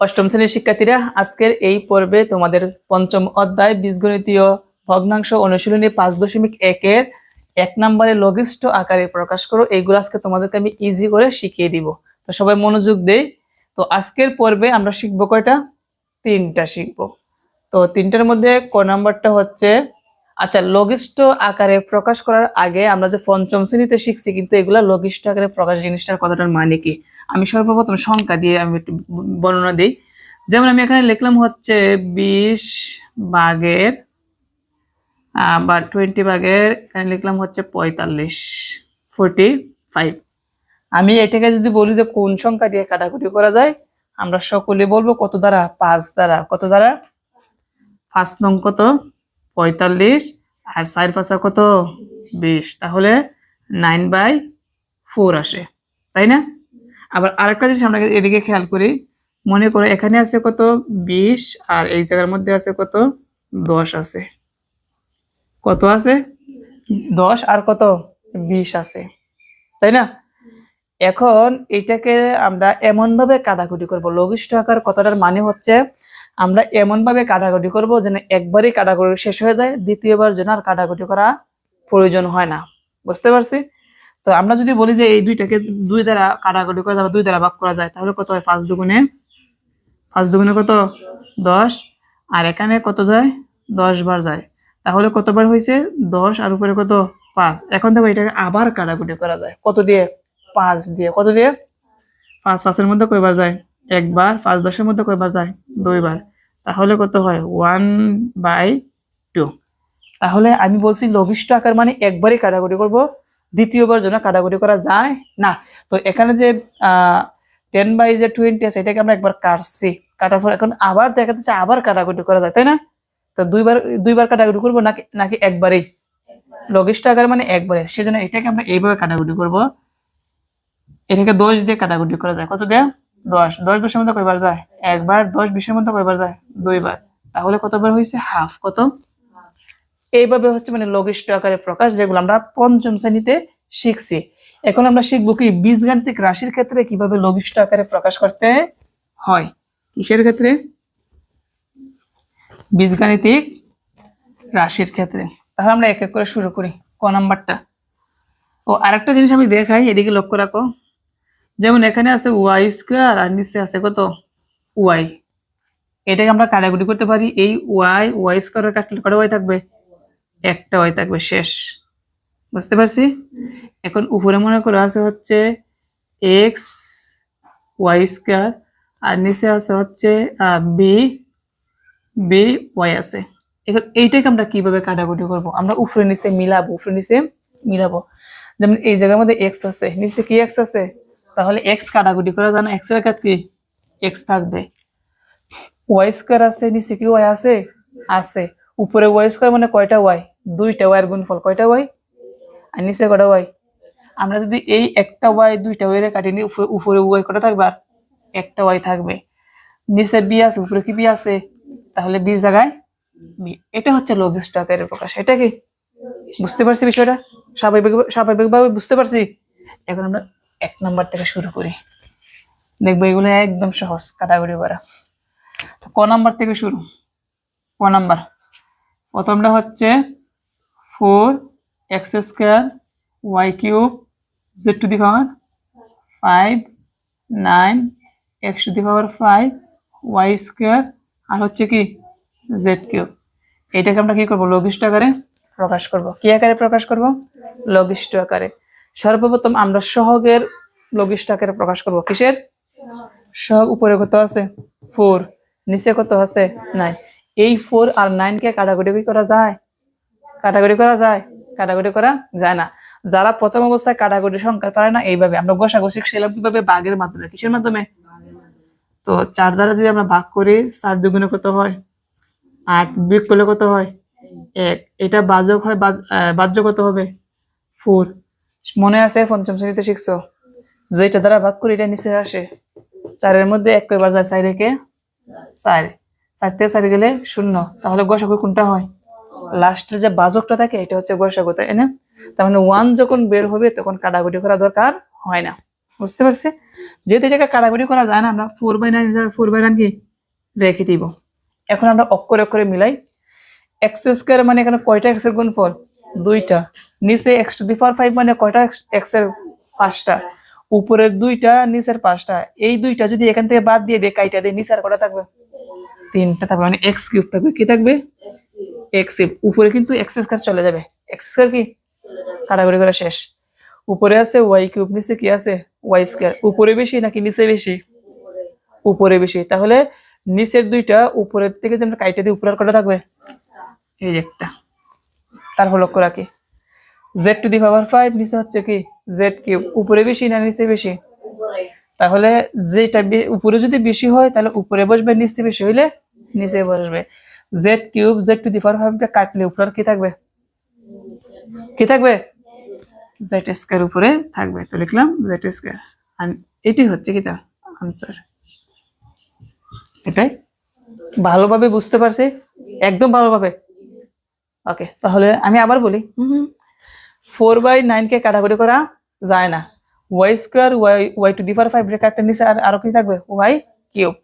অষ্টম শ্রেণির শিক্ষার্থীরা, আজকের এই পর্বে তোমাদের পঞ্চম অধ্যায় বীজগণিতীয় ভগ্নাংশ অনুশীলনী পাঁচ দশমিক একের এক নম্বরে লঘিষ্ঠ আকারে প্রকাশ করো। এইগুলো আজকে তোমাদেরকে আমি ইজি করে শিখিয়ে দিব। তো সবাই মনোযোগ দেই। তো আজকের পর্বে আমরা শিখব কয়টা? তিনটা শিখব। তো তিনটার মধ্যে ক নাম্বারটা হচ্ছে আচ্ছা লঘিষ্ঠ আকারে প্রকাশ করার আগে আমরা যে পঞ্চম শ্রেণীতে শিখছি, কিন্তু এগুলা লঘিষ্ঠ আকারে প্রকাশ জিনিসটার কথাটার মানে কি? আমি সর্বপ্রথম সংখ্যা দিয়ে আমি একটু বর্ণনা দিই। যেমন আমি এখানে লিখলাম হচ্ছে বিশ আহ, বা টোয়েন্টি ভাগের এখানে লিখলাম হচ্ছে পঁয়তাল্লিশ ফোরটি ফাইভ আমি এটাকে যদি বলি যে কোন সংখ্যা দিয়ে কাটাকুটি করা যায় আমরা সকলে বলব কত দ্বারা? পাঁচ দ্বারা। কত দ্বারা? পাঁচ নং কত? পঁয়তাল্লিশ। আর চার পাঁচা কত? বিশ। তাহলে নাইন বাই ফোর আসে। তাই না? আবার আরেকটা জিনিস আমরা এদিকে খেয়াল করি, মনে করো এখানে আছে কত? বিশ, আর এই জায়গার মধ্যে আছে কত? দশ আছে। কত আছে? দশ আর কত? বিশ আছে। তাই না? এখন এটাকে আমরা এমন ভাবে কাটাকুটি করব। লঘিষ্ঠ আকার কথাটার মানে হচ্ছে আমরা এমন ভাবে কাটাকুটি করব যেন একবারই কাটাকুটি শেষ হয়ে যায়, দ্বিতীয়বার যেন আর কাটাকুটি করা প্রয়োজন হয় না। বুঝতে পারছি? তো আমরা যদি বলি যে এই দুইটাকে দুই দ্বারা কাটাকুটি করা যাবে দুই দ্বারা ভাগ করা যায়, তাহলে কত হয়? পাঁচ দুগুণে পাঁচ দুগুণে কত? দশ। আর এখানে কত যায়? দশ বার যায়। তাহলে কতবার হয়েছে? দশ, আর উপরে কত? পাঁচ। এখন দেখো এটাকে আবার কাটাকুটি করা যায়। কত দিয়ে? পাঁচ দিয়ে। কত দিয়ে? পাঁচ, পাঁচের মধ্যে কয়বার যায়? একবার। পাঁচ, দশের মধ্যে কয়বার যায়? দুইবার। তাহলে কত হয়? One by two. তাহলে আমি বলছি লঘিষ্ঠ আকার মানে একবারই কাটাকুটি করব। দ্বিতীয়বার জন্য কাটাকুটি করা যায় না। তো এখানে যে টেন বাই যে টোয়েন্টি আছে, এটাকে আমরা একবার কাটছি। কাটার পর এখন আবার দেখা যাচ্ছে আবার কাটাকুটি করা যায়, তাই না? তো দুইবার দুইবার কাটাকুটি করব নাকি নাকি একবারেই? লঘিষ্ঠ আকার মানে একবারে। সেজন্য এটাকে আমরা এইভাবে কাটাকুটি করব। এটাকে দশ দিয়ে কাটাকুটি করা যায়। কত দেয়া? দশ। দশ দশের মধ্যে কয়বার যায়? একবার। দশ বিশের মধ্যে কয়বার যায়? দুইবার। তাহলে কতবার হয়েছে? হাফ কত? এইভাবে হচ্ছে মানে লঘিষ্ঠ আকারে প্রকাশ, যেগুলো আমরা পঞ্চম শ্রেণীতে শিখছি। এখন আমরা শিখব কি বীজগাণিতিক রাশির ক্ষেত্রে কীভাবে লঘিষ্ঠ আকারে প্রকাশ করতে হয়? কিসের ক্ষেত্রে? বীজগাণিতিক রাশির ক্ষেত্রে। তাহলে আমরা এক এক করে শুরু করি ক নাম্বারটা। ও, আরেকটা জিনিস আমি দেখাই, এদিকে লক্ষ্য রাখো। যেমন এখানে আছে ওয়াই স্কোয়ার আর নিচে আছে কত? ওয়াই। এটাকে আমরা কাটাকুটি করতে পারি, এই ওয়াই ওয়াই স্কোয়ারের কাটলে কটা ওয়াই থাকবে? একটা ওয়াই থাকবে শেষ। বুঝতে পারছি? এখন উপরে মনে করে আছে হচ্ছে এক্স ওয়াই স্কোয়ার আর নিচে আছে হচ্ছে বি বি ওয়াই আছে। এখন এইটাকে আমরা কীভাবে কাটাকুটি করব? আমরা উপরে নিচে মিলাবো, উপরে নিচে মিলাবো। যেমন এই জায়গার মধ্যে এক্স আছে, নিচে কি এক্স আছে? তাহলে এক্স কাটাকুটি করা জানো এক্সের কি? এক্স থাকবে। ওয়াই স্কোয়ার আছে, নিচে কি ওয়াই আছে? আছে। উপরে ওয়াই স্কোয়ার মানে কয়টা ওয়াই? দুইটা ওয়াইয়ের গুণফল কয়টা ওয়াই? আর নিচে কয়টা ওয়াই? আমরা যদি এই একটা ওয়াই, দুইটা ওয়াই রে কাটিয়ে নিই উপরে ওয়াই কটা থাকবে? আর একটা ওয়াই থাকবে। নিচে বি আছে, উপরে কি বি আছে? তাহলে বির জায়গায় বি। এটা হচ্ছে লঘিষ্ঠ আকারের প্রকাশ, এটা কি? বুঝতে পারছি বিষয়টা? স্বাভাবিক, স্বাভাবিকভাবে বুঝতে পারছি? এখন আমরা এক নাম্বার থেকে শুরু করি। দেখব এগুলো একদম সহজ, কাটাকুটি করা। তো ক নাম্বার থেকে শুরু? ক নাম্বার। প্রথমটা হচ্ছে four x square y cube z to the power five nine x to the power five y square আর হচ্ছে কি জেড কিউব। এটাকে আমরা কি করব? লঘিষ্ঠ আকারে প্রকাশ করব। কি আকারে প্রকাশ করব? লঘিষ্ঠ আকারে। সর্বপ্রথম আমরা সহগের লঘিষ্ঠ আকারে প্রকাশ করব। কিসের? সহগ উপরে কত আছে? ফোর। নিচে কত আছে? নাইন। এই ফোর আর নাইন কে কাটাকুটি করা যায়? কাটাকুটি করা যায়? কাটাকুটি করা যায় না। যারা প্রথম অবস্থায় কাটাকুটি সংখ্যা পারে না, এইভাবে আমরা গোসাগোসি শিখছিলাম কীভাবে বাঘের মাধ্যমে, কিসের মাধ্যমে? তো চার দ্বারা যদি আমরা ভাগ করি, চার দুগুণে কত হয়? আট বিয়োগ করলে কত হয়? এক। এটা বাজক হয় বাহ্য কত হবে? ফোর মনে আছে, পঞ্চম শ্রেণীতে শিখছো? যেটা দ্বারা ভাগ করি, এটা নিচে আসে। চারের মধ্যে এক কয়বার যায়? চার রেখে চার। চার থেকে চার গেলে শূন্য। তাহলে গসাগু কোনটা হয়? লাস্টের যে বাজকটা থাকে এটা হচ্ছে গসাগু তাই না? তার মানে ওয়ান যখন বের হবে, তখন কাটাকুটি করা দরকার হয় না। বুঝতে পারছি? যেহেতু এটাকে কাটাকুটি করা যায় না, আমরা four by nine four by nine কি? রেখে দিব। এখন আমরা অক্ষরে অক্ষরে মিলাই এক্স স্কোয়ার মানে এখানে কয়টা এক্সের গুণফল? দুইটা। নিচে x to the power five মানে কয়টা এক্সের পাঁচটা? উপরের দুইটা, নিচের পাঁচটা। এই দুইটা যদি এখান থেকে বাদ দিয়ে দিয়ে, কাইটা দিয়ে নিচে আর কটা থাকবে? তিনটা থাকবে মানে এক্স কিউব থাকবে, কি থাকবে? এক্স কিউব উপরে কিন্তু এক্স স্কোয়ার চলে যাবে। এক্স স্কোয়ার কি? কাটাকুটি করা শেষ। উপরে আছে ওয়াই কিউব নিচে কি আছে? ওয়াই স্কোয়ার উপরে বেশি নাকি নিচে বেশি? উপরে বেশি। তাহলে নিচের দুইটা উপরের থেকে যে আমরা কাইটা দিয়ে উপরের কটা থাকবে? এই যে একটা। তারপর লক্ষ্য রাখি। Z to the power five নিচে হচ্ছে কি? জেড কিউব উপরে বেশি না নিচে বেশি? তাহলে যেটা উপরে যদি বেশি হয় তাহলে উপরে বসবে নিচে বেশি হইলে নিচে বসবে। Z cube z to the power ফাইভটা কাটলে উপরে কি থাকবে? কি থাকবে? জেড স্কোয়ার উপরে থাকবে। তো লিখলাম জেড স্কোয়ার আর এটি হচ্ছে কি তা? আনসার এটাই। ভালোভাবে বুঝতে পারছি? একদম ভালোভাবে। ওকে তাহলে আমি আবার বলি। ফোর বাই নাইন কে কাটাকুটি করা যায় না। Y square y y to the power five রে কাটলে নিচে আর আরও কি থাকবে? Y cube.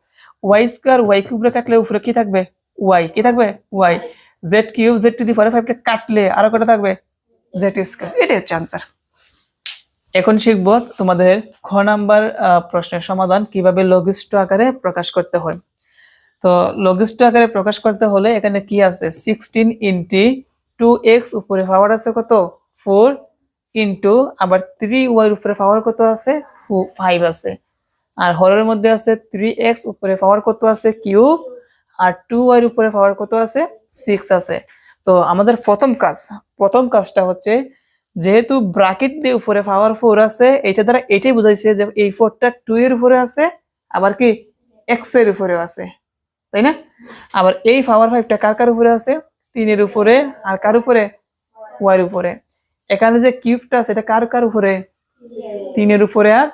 Y square y cube রে কাটলে উপরে কি থাকবে? ওয়াই। কি থাকবে? Y. Z cube, z to the power five রে কাটলে আরও কটা থাকবে? Z square. এটাই হচ্ছে আনসার এখন শিখব তোমাদের খ নাম্বার প্রশ্নের সমাধান কীভাবে লঘিষ্ঠ আকারে প্রকাশ করতে হয়। তো লঘিষ্ঠ আকারে প্রকাশ করতে হলে এখানে কি আছে? সিক্সটিন ইন্টি টু এক্স উপরে পাওয়ার আছে কত? ফোর ইন্টু আবার থ্রি ওয়াই উপরে পাওয়ার কত আছে? ফাইভ আছে। আর হরের মধ্যে আছে থ্রি এক্স উপরে পাওয়ার কত আছে? কিউব আর টু ওয়াই উপরে পাওয়ার কত আছে? সিক্স আছে। তো আমাদের প্রথম কাজ, প্রথম কাজটা হচ্ছে যেহেতু ব্রাকেট দিয়ে উপরে পাওয়ার ফোর আছে, এটা দ্বারা এটাই বুঝাইছে যে এই ফোরটা টু এর উপরে আছে, আবার কি এক্সের উপরেও আছে। তাই না? আবার এই পাওয়ার ফাইভটা কার কার উপরে আছে? তিনের উপরে। আর কার উপরে? ওয়ার উপরে। এখানে যে কিউবটা আছে এটা কার কার উপরে? তিনের উপরে আর?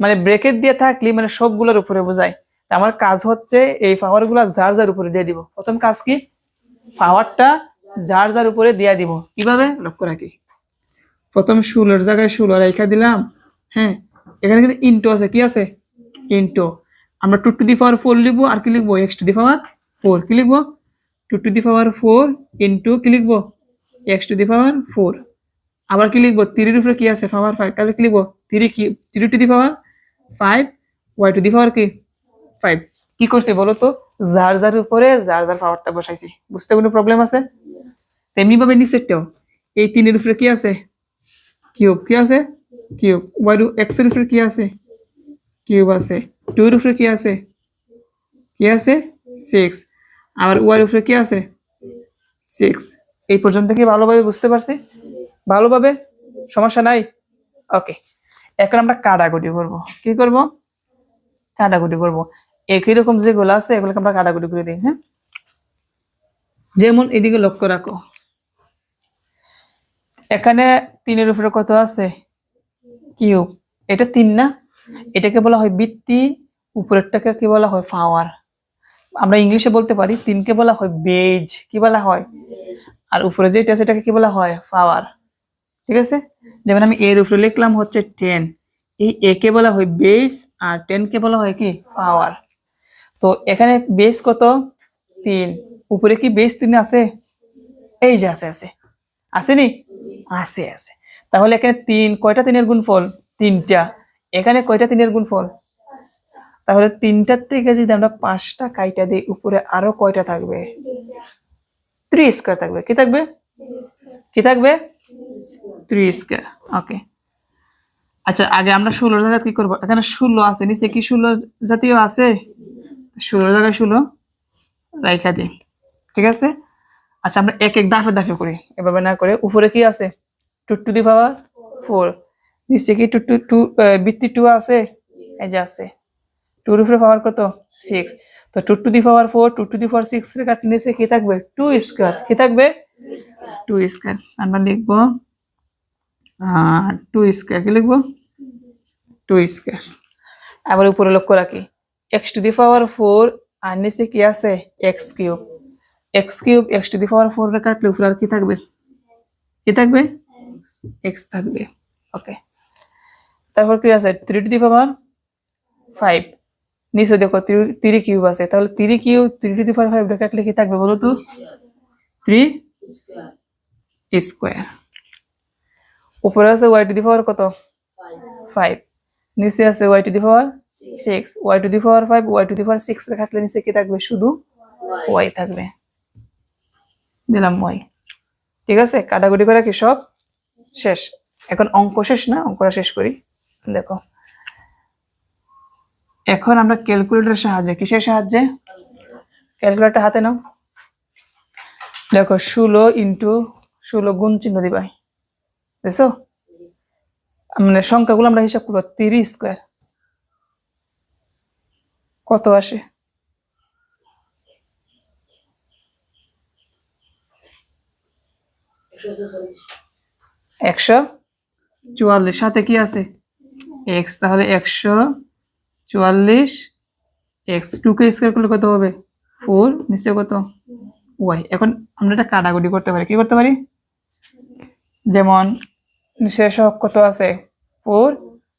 মানে ব্রেকেট দিয়ে থাকলে মানে সবগুলোর উপরে বোঝায়। আমার কাজ হচ্ছে এই পাওয়ারগুলা যার যার উপরে দিয়ে দিব। প্রথম কাজ কি? পাওয়ারটা যার যার উপরে দিয়ে দিব। কীভাবে? লক্ষ্য রাখি। প্রথম ষোলোর জায়গায় ষোলো রেখা দিলাম। হ্যাঁ এখানে কিন্তু ইন্টো আছে। কি আছে? ইন্টো আমরা two to the power four লিখব আর কি লিখব? X to the power four কি লিখব? Two to the power four into কি লিখব? X to the power four আবার কি লিখব? থ্রির উপরে কি আছে? পাওয়ার ফাইভ তাহলে কি লিখব? থ্রি কি? Three to the power five y to the power কি? ফাইভ কি করছি বলো তো? যার যার উপরে যার যার পাওয়ারটা বসাইছি। বুঝতে কোনো প্রবলেম আছে? তেমনি ভাবে নিচেরটাও। এই তিনের উপরে কি আছে? কিউব কি আছে? কিউব ওয়াই টু এক্সের উপরে কি আছে? কিউব আছে। টু এর উপরে কি আছে? কি আছে? সিক্স আর ওয়াই উপরে কি আছে? সিক্স এই পর্যন্ত কি ভালোভাবে বুঝতে পারছি? ভালোভাবে? সমস্যা নাই? ওকে এখন আমরা কাটাকুটি করব। কি করব? কাটাকুটি করব। একই রকম যেগুলো আছে, এগুলোকে আমরা কাটাকুটি করে দিই হ্যাঁ? যেমন এদিকে লক্ষ্য রাখো। এখানে তিনের উপরে কত আছে? কিউব। এটা তিন না? এটাকে বলা হয় বৃত্তি, উপরেরটাকে কি বলা হয়? ফাওয়ার আমরা ইংলিশে বলতে পারি, তিনকে বলা হয় বেজ। কি বলা হয়? আর উপরে যেটা সেটাকে কি বলা হয়? পাওয়ার। ঠিক আছে? যেমন আমি এর উপরে লিখলাম হচ্ছে টেন এই এ কে বলা হয় বেস আর টেন কে বলা হয় কি? পাওয়ার তো এখানে বেস কত? তিন। উপরে কি বেস তিন আছে? এই যে আছে আছে। আসেনি? আছে আছে। তাহলে এখানে তিন, কয়টা তিনের গুণফল? তিনটা। এখানে কয়টা তিনের গুণফল? তাহলে তিনটার থেকে যদি আমরা পাঁচটা কাইটা দিই, উপরে আরও কয়টা থাকবে? থ্রি স্কোয়ার থাকবে। কি থাকবে? কি থাকবে? থ্রি স্কোয়ার ওকে আচ্ছা আগে আমরা ষোলোর জায়গায় কি করব? এখানে ষোলো আছে, নিচে কি ষোলো জাতীয় আছে? ষোলোর জায়গায় ষোলো, রাইখা দিই, ঠিক আছে? আচ্ছা আমরা এক এক দাফে দাফে করি, এভাবে না করে। উপরে কি আছে? Two to the power four নিচে কি টু টু বৃত্তি টু আছে? এই যে আছে। টুর উপরে পাওয়ার কত? সিক্স তো two to the power four two to the power six রে কাটলে নিচে কি থাকবে? টু স্কোয়ার কি থাকবে? টু স্কোয়ার আমরা লিখব টু স্কোয়ার, কি লিখব? Two square. আবার উপরে লক্ষ্য রাখি। X to the power four আর নিচে কি আছে? X cube x cube x to the power four কাটলে উপরে আর কি থাকবে? কি থাকবে? এক্স থাকবে। ওকে তারপর কি আছে? Three to the power five নিচে দেখো থ্রি কিউব আছে। তাহলে three cube three to the power five কাটলে কি থাকবে বলো তো? থ্রি স্কোয়ার উপরে আছে ওয়াই টু দি পাওয়ার কত? ফাইভ নিচে আছে y to the power six y to the power five y to the power six কাটলে নিচে কি থাকবে? শুধু ওয়াই থাকবে। দিলাম ওয়াই ঠিক আছে? কাটাকুটি করে কি সব? শেষ। এখন অঙ্ক শেষ না? অঙ্কটা শেষ করি। দেখো। এখন আমরা ক্যালকুলেটরের সাহায্যে কিসের সাহায্যে? ক্যালকুলেটর হাতে নাও। দেখো, ষোলো ইন্টু ষোলো গুণ চিহ্ন দিবাই বুঝছ মানে সংখ্যাগুলো আমরা হিসাব করব তিরিশ স্কোয়ার। কত আসে? একশো চুয়াল্লিশ। সাথে কি আছে? এক্স তাহলে একশো চুয়াল্লিশ। এক্স টু কে স্কোয়ার করলে কত হবে? ফোর নিচে কত? ওয়াই, এখন আমরা এটা কাটাকুটি করতে পারি। কি করতে পারি? যেমন সব কত আছে? ফোর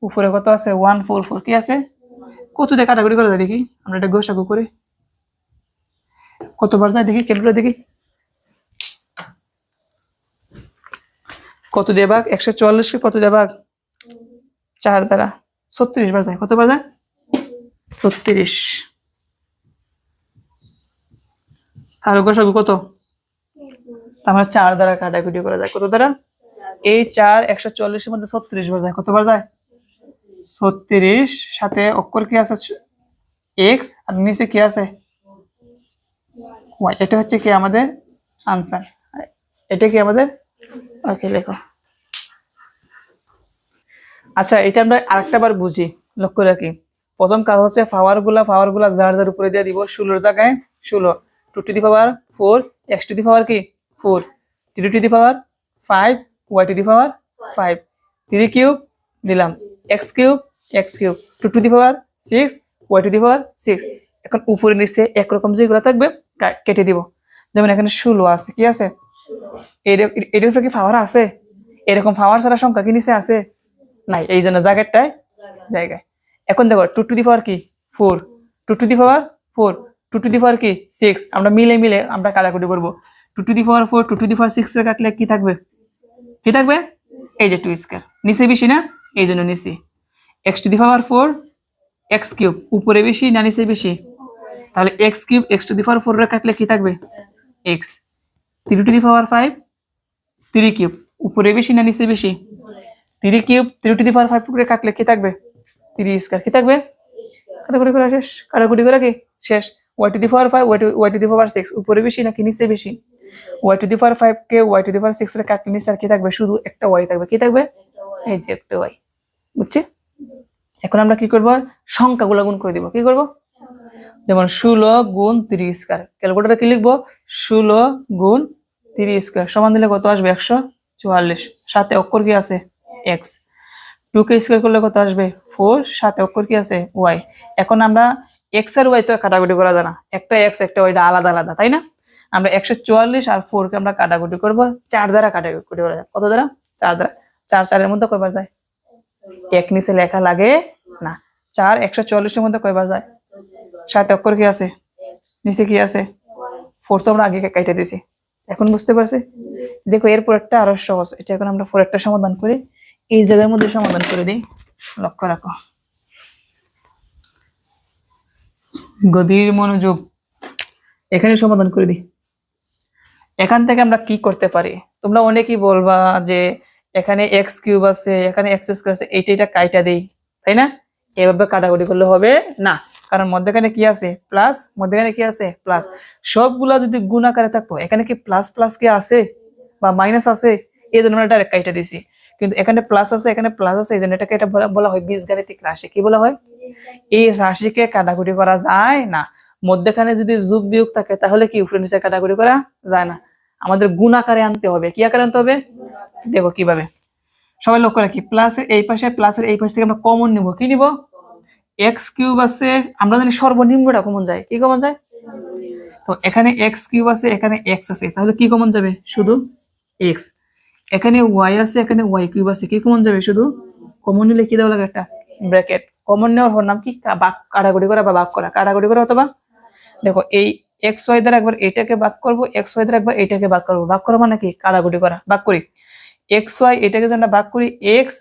উপরে কত আছে? ওয়ান ফোর ফোর কি আছে? কত দিয়ে কাটাকুটি করে যায় দেখি? আমরা এটা গোসাগু করে। কতবার যায় দেখি? ক্যালকুলেটর দেখি। কত দিয়ে ভাগ? একশো চুয়াল্লিশকে কত দিয়ে ভাগ? চার দ্বারা। ছত্রিশ বার যায়। কতবার যায়? ছত্রিশ। তাহলে গোসাগু কত? মানে চার দ্বারা কাটাকুটি করা যায়। কত দ্বারা? এই চার একশো চুয়াল্লিশের মধ্যে ছত্রিশ বার যায়। কতবার যায়? ছত্রিশ। সাথে অক্ষর কি আছে? এক্স আর নিচে কি আছে? ওয়াই এটা হচ্ছে কি আমাদের আনসার এটা কি আমাদের? ওকে লেখো। আচ্ছা এটা আমরা আরেকটা বার বুঝি। লক্ষ্য রাখি। প্রথম কাজ হচ্ছে পাওয়ারগুলা পাওয়ারগুলা যার যার উপরে দিয়ে দিব। ষোলোর জায়গায় ষোলো। Two to the power four x to the power কি? Four three to the power five y to the power five three cube দিলাম x cube x cube two to the power six y to the power six এখন উপরে নিচে একরকম যেগুলো থাকবে কেটে দিব। যেমন এখানে ষোলো আছে, কি আছে? এটার উপরে কি পাওয়ার আছে? এরকম পাওয়ার ছাড়া সংখ্যা কি নিচে আছে? নাই, এই জন্য জায়গাটায় জায়গায়। এখন দেখো টু টু দি পাওয়ার কি? Four two to the power four two to the power কি? সিক্স আমরা মিলে মিলে আমরা কাটাকুটি করব। Two to the power four two to the power six কাটলে কি থাকবে? কি থাকবে? এই যে টু স্কোয়ার নিচে বেশি না? এই জন্য নিচে। X to the power four x cube উপরে বেশি না নিচে বেশি? তাহলে x cube x to the power four কাটলে কি থাকবে? X three to the power five three cube উপরে বেশি না নিচে বেশি? Three cube three to the power five করে কাটলে কি থাকবে? থ্রি স্কোয়ার কি থাকবে? কাটাকুটি করে শেষ। কাটাকুটি করে কি? শেষ। Y to the power five y to y to the power six উপরে বেশি নাকি নিচে বেশি? Y to the power five K y to the power six এর কাটলে নিচে আর কি থাকবে? শুধু একটা ওয়াই থাকবে। কি থাকবে? এই যে একটা ওয়াই বুঝছি? এখন আমরা কি করব? সংখ্যাগুলো গুণ করে দিব। কি করব? যেমন ষোলো গুণ তিরিশ স্কোয়ার ক্যালকুলেটারে কি লিখব? ষোলো গুণ তিরিশ স্কোয়ার সমান দিলে কত আসবে? একশো চুয়াল্লিশ। সাথে অক্ষর কি আছে? এক্স। টু কে স্কোয়ার করলে কত আসবে? ফোর। সাথে অক্ষর কি আছে? ওয়াই। এখন আমরা এক্স আর ওয়াই তো কাটাকুটি করা যায় না। একটা এক্স একটা ওয়াইটা আলাদা আলাদা, তাই না? আমরা একশো চুয়াল্লিশ আর ফোর কে আমরা কাটাকুটি করব, চার দ্বারা কাটাকুটি করা যায়। কত দ্বারা? চার দ্বারা। চার, চারের মধ্যে কয়বার যায়? এক নিচে লেখা লাগে না। চার, একশো চুয়াল্লিশের মধ্যে কয়বার যায়? সাথে অক্ষর কি আছে? নিচে কি আছে? ফোর তো আমরা আগে কাইটে দিছি এখন বুঝতে পারছি? দেখো, এরপর একটা আরও সহজ। এটা এখন আমরা ফোর একটা সমাধান করি। এই জায়গার মধ্যে সমাধান করে দিই। লক্ষ্য রাখো। গভীর মনোযোগ। এখানে সমাধান করে দিই। এখান থেকে আমরা কি করতে পারি? তোমরা অনেকেই বলবা যে এখানে এক্স কিউব আছে, এখানে এক্স স্কোয়ার আছে, এইটা এটা কাইটা দেই, তাই না? এভাবে কাটাকুটি করলে হবে না। কারণ মধ্যখানে কি আছে? প্লাস মধ্যখানে কি আছে? প্লাস সবগুলা যদি গুণ আকারে থাকতো, এখানে কি প্লাস প্লাস কি আছে? বা মাইনাস আছে? এই জন্য আমরা ডাইরেক্ট কাইটা দিছি। কিন্তু এখানে প্লাস আছে, এখানে প্লাস আছে, এই জন্য এটাকে এটা বলা- হয় বীজগাণিতিক রাশি। কি বলা হয়? এই রাশিকে কাটাকুটি করা যায় না। মধ্যখানে যদি যোগ বিয়োগ থাকে, তাহলে কি উপরে নিচে কাটাকুটি করা যায় না। আমাদের গুণ আকারে আনতে হবে। কি আকারে আনতে হবে? দেখো কীভাবে। সবাই লক্ষ্য রাখি প্লাসের এই পাশে প্লাসের এই পাশ থেকে আমরা কমন নিব। কি নিব? এক্স কিউব আছে, আমরা জানি সর্বনিম্নটা কমন যায়। কি কমন যায়? তো এখানে এক্স কিউব আছে, এখানে এক্স আছে। তাহলে কি কমন যাবে? শুধু এক্স এখানে ওয়াই আছে, এখানে ওয়াই কিউব আছে। কি কমন যাবে? শুধু কমন নিলে কি দেওয়া লাগে একটা? ব্র্যাকেট কমন নেওয়ার হর নাম কি? বাক কাটাকুটি করা বা ভাগ করা। কাটাকুটি করা অথবা দেখো, এই এক্স ওয়াই দ্বারা একবার এটাকে ভাগ করব এক্স ওয়াই দ্বারা একবার এটাকে ভাগ করব। ভাগ করা মানে কি? কাটাকুটি করা। ভাগ করি। এক্স ওয়াই এটাকে যখন ভাগ করি এক্স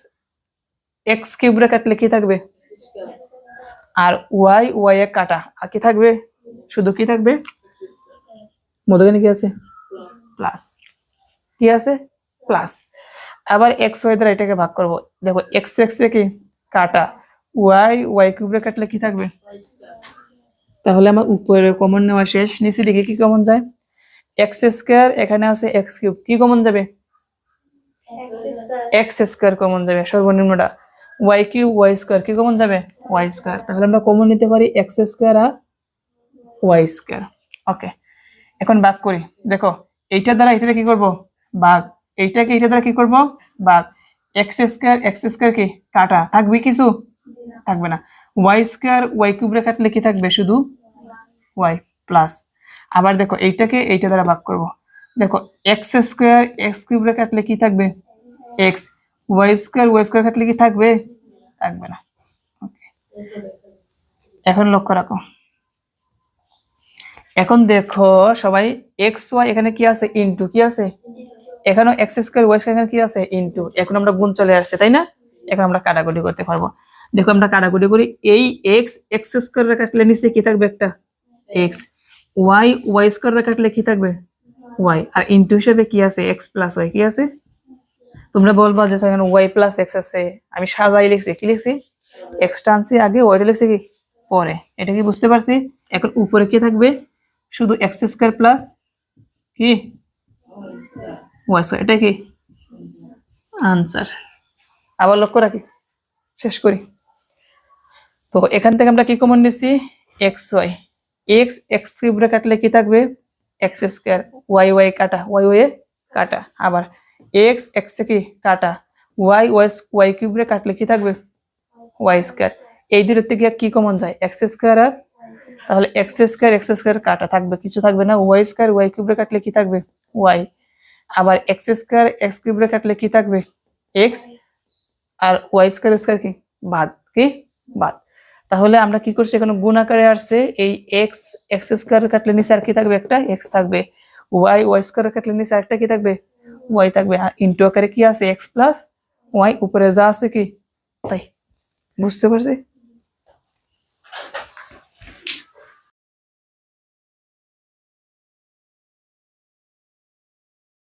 এক্স কিউব কাটলে কি থাকবে। আর ওয়াই ওয়াই এ কাটা। আর কি থাকবে? শুধু কি থাকবে? মধ্যখানে কি আছে? প্লাস কি আছে? প্লাস আবার এক্স ওয়াই দ্বারা এটাকে ভাগ করব। দেখো এক্স এক্স এ কি? কাটা। ওয়াই ওয়াই কিউবে কাটলে কি থাকবে? তাহলে আমার উপরে কমন নেওয়া শেষ। নিচে দিকে কি কমন যায়? এক্স স্কোয়ার এখানে আছে এক্স কিউব কি কমন যাবে? এক্স স্কোয়ার কমন যাবে, সর্বনিম্নটা। ওয়াই কিউব ওয়াই স্কোয়ার কি কমন যাবে? ওয়াই স্কোয়ার তাহলে আমরা কমন নিতে পারি এক্স স্কোয়ার আর ওয়াই স্কোয়ার ওকে এখন ভাগ করি। দেখো এইটা দ্বারা এটা কি করব? ভাগ এইটাকে এইটা দ্বারা কি করব? ভাগ এক্স স্কোয়ার এক্স স্কোয়ার কি? কাটা। থাকবে কিছু? থাকবে না। ওয়াই স্কোয়ার ওয়াই কিউবরে কাটলে কি থাকবে শুধু ওয়াই প্লাস আবার দেখো, এইটাকে এইটা দ্বারা ভাগ করব। দেখো এক্স স্কোয়ার এক্স কিউবরে কাটলে কি থাকবে x y square y square কাটলে কি থাকবে? থাকবে না। এখন লক্ষ্য রাখো। এখন দেখো, সবাই এক্স ওয়াই এখানে কি আছে? ইনটু কি আছে? এখানেও এক্স স্কোয়ার ওয়াই স্কোয়ার এখানে কি আছে? ইনটু এখন আমরা গুণ চলে আসছে, তাই না? এখন আমরা কাটাকুটি করতে পারব। দেখো আমরা কাটাকুটি করি। এই এক্স এক্স স্কোয়ার কাটলে নিচে কি থাকবে একটা? এক্স ওয়াই ওয়াই স্কোয়ার কাটলে কি থাকবে? ওয়াই আর ইনটু হিসেবে কি আছে? এক্স প্লাস ওয়াই কি আছে? তোমরা বলবা যে এখানে ওয়াই প্লাস এক্স আছে। আমি সাজাই লিখছি। কি লিখছি? এক্স টানছি আগে ওয়াইটা লিখছি কি? পরে। এটা কি বুঝতে পারছি? এখন উপরে কি থাকবে? শুধু এক্স স্কোয়ার প্লাস কি? ওয়াই স্কোয়ার এটা কি? আনসার আবার লক্ষ্য রাখি। শেষ করি। তো এখান থেকে আমরা কি কমন নিচ্ছি এক্স ওয়াই এক্স এক্স কিউবরে কাটলে কি থাকবে? এক্স স্কোয়ার ওয়াই ওয়াই কাটা ওয়াই ওয়ে কাটা। আবার এক্স এক্স কি কাটা? ওয়াই ওয়াই ওয়াই কিউবরে কাটলে কি থাকবে? ওয়াই স্কোয়ার এই দুটোর থেকে কি কমন যায়? এক্স স্কোয়ার আর? তাহলে এক্স স্কোয়ার এক্স স্কোয়ার কাটা থাকবে, কিছু থাকবে না। ওয়াই স্কোয়ার ওয়াই কিউবরে কাটলে কি থাকবে? ওয়াই আবার এক্স স্কোয়ার এক্স কিউবরে কাটলে কি থাকবে? এক্স আর ওয়াই স্কোয়ার স্কোয়ার কি? বাদ। কি? বাদ। তাহলে আমরা কি করছি? এখানে গুণ আকারে আসছে। এই এক্স এক্স স্কোয়ার কাটলে নিচে আর কি থাকবে? একটা এক্স থাকবে। ওয়াই ওয়াই স্কোয়ার কাটলে নিচে আরেকটা কি থাকবে? ওয়াই থাকবে। আর ইন্টু আকারে কি আছে? এক্স প্লাস ওয়াই উপরে যা আছে কি? তাই। বুঝতে পারছি?